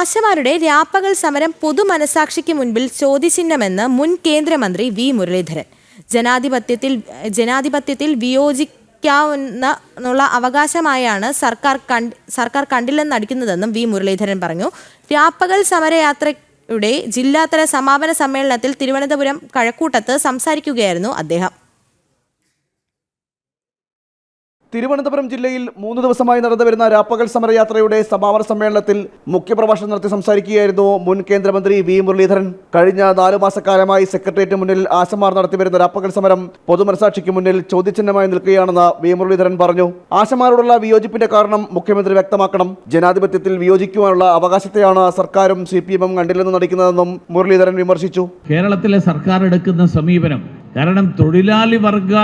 ആശമാരുടെ രാപ്പകൽ സമരം പൊതുമനസാക്ഷിക്ക് മുൻപിൽ ചോദ്യചിഹ്നമെന്ന് മുൻ കേന്ദ്രമന്ത്രി വി മുരളീധരൻ. ജനാധിപത്യത്തിൽ ജനാധിപത്യത്തിൽ വിയോജിക്കാവുന്ന അവകാശമായാണ് സർക്കാർ കണ്ട് സർക്കാർ കണ്ടില്ലെന്ന് നടിക്കുന്നതെന്നും വി മുരളീധരൻ പറഞ്ഞു. രാപ്പകൽ സമരയാത്രയുടെ ജില്ലാതല സമാപന സമ്മേളനത്തിൽ തിരുവനന്തപുരം കഴക്കൂട്ടത്ത് സംസാരിക്കുകയായിരുന്നു അദ്ദേഹം. തിരുവനന്തപുരം ജില്ലയിൽ മൂന്ന് ദിവസമായി നടന്നുവരുന്ന രാപ്പകൽ സമരയാത്രയുടെ സമാപന സമ്മേളനത്തിൽ മുഖ്യപ്രഭാഷണം നടത്തി സംസാരിക്കുകയായിരുന്നു മുൻ കേന്ദ്രമന്ത്രി വി മുരളീധരൻ. കഴിഞ്ഞ നാലു മാസക്കാലമായി സെക്രട്ടേറിയറ്റ് മുന്നിൽ ആശമാർ നടത്തിവരുന്ന രാപ്പകൽ സമരം പൊതുമനസാക്ഷിക്ക് മുന്നിൽ ചോദ്യചിഹ്നമായി നിൽക്കുകയാണെന്ന് വി മുരളീധരൻ പറഞ്ഞു. ആശമാരോടുള്ള വിയോജിപ്പിന്റെ കാരണം മുഖ്യമന്ത്രി വ്യക്തമാക്കണം. ജനാധിപത്യത്തിൽ വിയോജിക്കുവാനുള്ള അവകാശത്തെയാണ് സർക്കാരും സി പി എമ്മും കണ്ടില്ലെന്ന് നടിക്കുന്നതെന്നും മുരളീധരൻ വിമർശിച്ചു. കേരളത്തിലെ സർക്കാർ എടുക്കുന്ന സമീപനം കാരണം തൊഴിലാളി വർഗ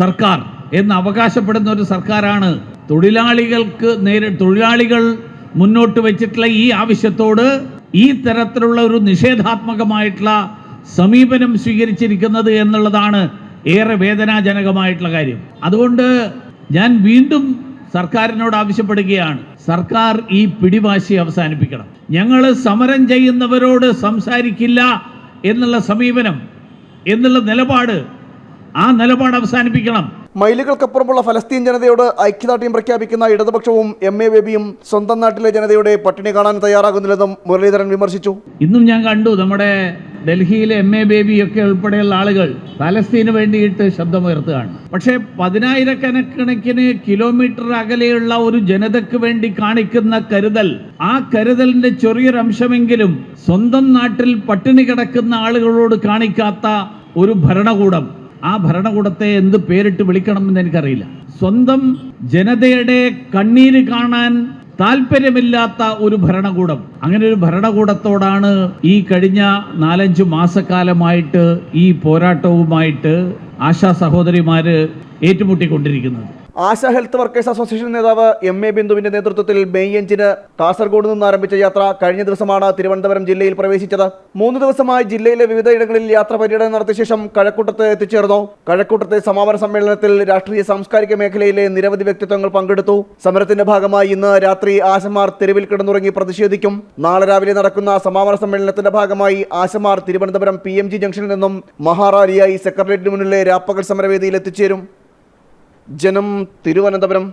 സർക്കാർ എന്ന് അവകാശപ്പെടുന്ന ഒരു സർക്കാരാണ്. തൊഴിലാളികൾക്ക് നേരി തൊഴിലാളികൾ മുന്നോട്ട് വെച്ചിട്ടുള്ള ഈ ആവശ്യത്തോട് ഈ തരത്തിലുള്ള ഒരു നിഷേധാത്മകമായിട്ടുള്ള സമീപനം സ്വീകരിച്ചിരിക്കുന്നത് എന്നുള്ളതാണ് ഏറെ വേദനാജനകമായിട്ടുള്ള കാര്യം. അതുകൊണ്ട് ഞാൻ വീണ്ടും സർക്കാരിനോട് ആവശ്യപ്പെടുകയാണ്. സർക്കാർ ഈ പിടിവാശി അവസാനിപ്പിക്കണം. ഞങ്ങൾ സമരം ചെയ്യുന്നവരോട് സംസാരിക്കില്ല എന്നുള്ള സമീപനം എന്നുള്ള നിലപാട് ആ നിലപാട് അവസാനിപ്പിക്കണം. മൈലുകൾക്കപ്പുറമുള്ള ഫലസ്തീൻ ജനതയോട് ഐക്യദാർഢ്യം പ്രഖ്യാപിക്കുന്ന ഇടതുപക്ഷവും എം എ ബേബിയും സ്വന്തം നാട്ടിലെ ജനതയുടെ പട്ടിണി കാണാൻ തയ്യാറാകുന്നില്ലെന്നും മുരളീധരൻ വിമർശിച്ചു. ഇന്നും ഞാൻ കണ്ടു നമ്മുടെ ഡൽഹിയിലെ എം എ ബേബി ഒക്കെ ഉൾപ്പെടെയുള്ള ആളുകൾ പലസ്തീന് വേണ്ടിയിട്ട് ശബ്ദമുയർത്തുകയാണ്. പക്ഷേ പതിനായിരക്കണക്കിന് കിലോമീറ്റർ അകലെയുള്ള ഒരു ജനതയ്ക്ക് വേണ്ടി കാണിക്കുന്ന കരുതൽ ആ കരുതലിന്റെ ചെറിയൊരംശമെങ്കിലും സ്വന്തം നാട്ടിൽ പട്ടിണി കിടക്കുന്ന ആളുകളോട് കാണിക്കാത്ത ഒരു ഭരണകൂടം. ആ ഭരണകൂടത്തെ എന്ത് പേരിട്ട് വിളിക്കണമെന്ന് എനിക്കറിയില്ല. സ്വന്തം ജനതയുടെ കണ്ണീര് കാണാൻ താല്പര്യമില്ലാത്ത ഒരു ഭരണകൂടം. അങ്ങനെ ഒരു ഭരണകൂടത്തോടാണ് ഈ കഴിഞ്ഞ നാലഞ്ച് മാസക്കാലമായിട്ട് ഈ പോരാട്ടവുമായിട്ട് ആശാ സഹോദരിമാര് ഏറ്റുമുട്ടിക്കൊണ്ടിരിക്കുന്നത്. ആശ ഹെൽത്ത് വർക്കേഴ്സ് അസോസിയേഷൻ നേതാവ് എം എ ബിന്ദുവിന്റെ നേതൃത്വത്തിൽ മെയ് അഞ്ചിന് കാസർഗോഡ് നിന്ന് ആരംഭിച്ച യാത്ര കഴിഞ്ഞ ദിവസമാണ് തിരുവനന്തപുരം ജില്ലയിൽ പ്രവേശിച്ചത്. മൂന്ന് ദിവസമായി ജില്ലയിലെ വിവിധ ഇടങ്ങളിൽ യാത്ര പര്യടനം നടത്തിയ ശേഷം കഴക്കൂട്ടത്ത് എത്തിച്ചേർന്നു. കഴക്കൂട്ടത്തെ സമാപന സമ്മേളനത്തിൽ രാഷ്ട്രീയ സാംസ്കാരിക മേഖലയിലെ നിരവധി വ്യക്തിത്വങ്ങൾ പങ്കെടുത്തു. സമരത്തിന്റെ ഭാഗമായി ഇന്ന് രാത്രി ആശമാർ തെരുവിൽ കിടന്നുറങ്ങി പ്രതിഷേധിക്കും. നാളെ രാവിലെ നടക്കുന്ന സമാപന സമ്മേളനത്തിന്റെ ഭാഗമായി ആശമാർ തിരുവനന്തപുരം പി എം ജി ജംഗ്ഷനിൽ നിന്നും മഹാറാലിയായി സെക്രട്ടേറിയറ്റിന് മുന്നിലെ രാപ്പകൽ സമരവേദിയിൽ എത്തിച്ചേരും. ജനം തിരുവനന്തപുരം